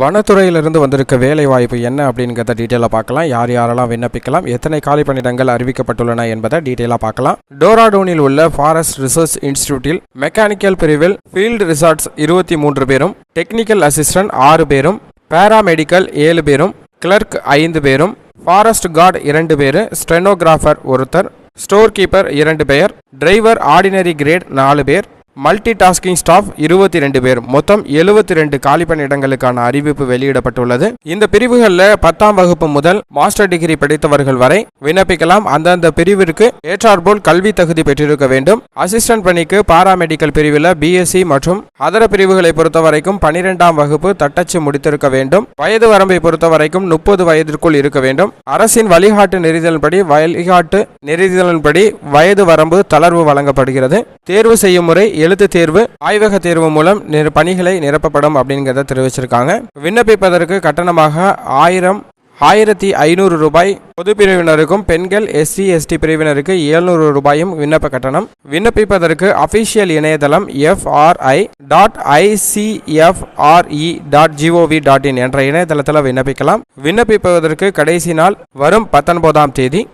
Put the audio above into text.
வனத்துறையிலிருந்து வந்திருக்க வேலை வாய்ப்பு என்ன அப்படிங்கிறத டீட்டெயிலாக பார்க்கலாம். யார் யாரெல்லாம் விண்ணப்பிக்கலாம் எத்தனை காலி பணியிடங்கள் அறிவிக்கப்பட்டுள்ளன என்பதை டீட்டெயிலாக பார்க்கலாம். டோராடோனில் உள்ள ஃபாரஸ்ட் ரிசர்ச் இன்ஸ்டிடியூட்டில் மெக்கானிக்கல் பிரிவில் ஃபீல்டு ரிசார்ட்ஸ் இருபத்தி மூன்று பேரும் டெக்னிக்கல் அசிஸ்டன்ட் ஆறு பேரும் பேராமெடிக்கல் ஏழு பேரும் கிளர்க் ஐந்து பேரும் ஃபாரஸ்ட் கார்டு இரண்டு பேர் ஸ்டெனோகிராஃபர் ஒருத்தர் ஸ்டோர் கீப்பர் இரண்டு பேர் டிரைவர் ஆர்டினரி கிரேட் நாலு பேர் மல்டி டாஸ்கிங் ஸ்டாஃப் இருபத்தி ரெண்டு பேர். மொத்தம் எழுபத்தி ரெண்டு காலிப்பணியிடங்களுக்கான அறிவிப்பு வெளியிடப்பட்டுள்ளது. இந்த பிரிவுகளில் பத்தாம் வகுப்பு முதல் மாஸ்டர் டிகிரி படித்தவர்கள் வரை விண்ணப்பிக்கலாம். அந்தந்த பிரிவிற்கு ஏற்றாற்போல் கல்வி தகுதி பெற்றிருக்க வேண்டும். அசிஸ்டன்ட் பணிக்கு பாராமெடிக்கல் பிரிவில் பிஎஸ்சி மற்றும் அதர பிரிவுகளை பொறுத்தவரைக்கும் பனிரெண்டாம் வகுப்பு தட்டச்சு முடித்திருக்க வேண்டும். வயது வரம்பை பொறுத்தவரைக்கும் முப்பது வயதிற்குள் இருக்க வேண்டும். அரசின் வழிகாட்டு நெறிதலின்படி வழிகாட்டு நெறிதலின்படி வயது வரம்பு தளர்வு வழங்கப்படுகிறது. தேர்வு செய்யும் முறை எழுத்து தேர்வு ஆய்வக தேர்வு மூலம் நிர- பணிகளை நிரப்பப்படும் அப்படிங்கிறத தெரிவிச்சிருக்காங்க. விண்ணப்பிப்பதற்கு கட்டணமாக ஆயிரம் ஆயிரத்தி ஐநூறு ரூபாய் பொது பிரிவினருக்கும் பெண்கள் எஸ்சி எஸ்டி பிரிவினருக்கு எழுநூறு ரூபாயும் விண்ணப்ப கட்டணம். விண்ணப்பிப்பதற்கு அபிஷியல் இணையதளம் FRI dot ICFRE dot GOV dot in என்ற இணையதளத்தில் விண்ணப்பிக்கலாம். விண்ணப்பிப்பதற்கு கடைசி நாள் வரும் பத்தொன்பதாம் தேதி.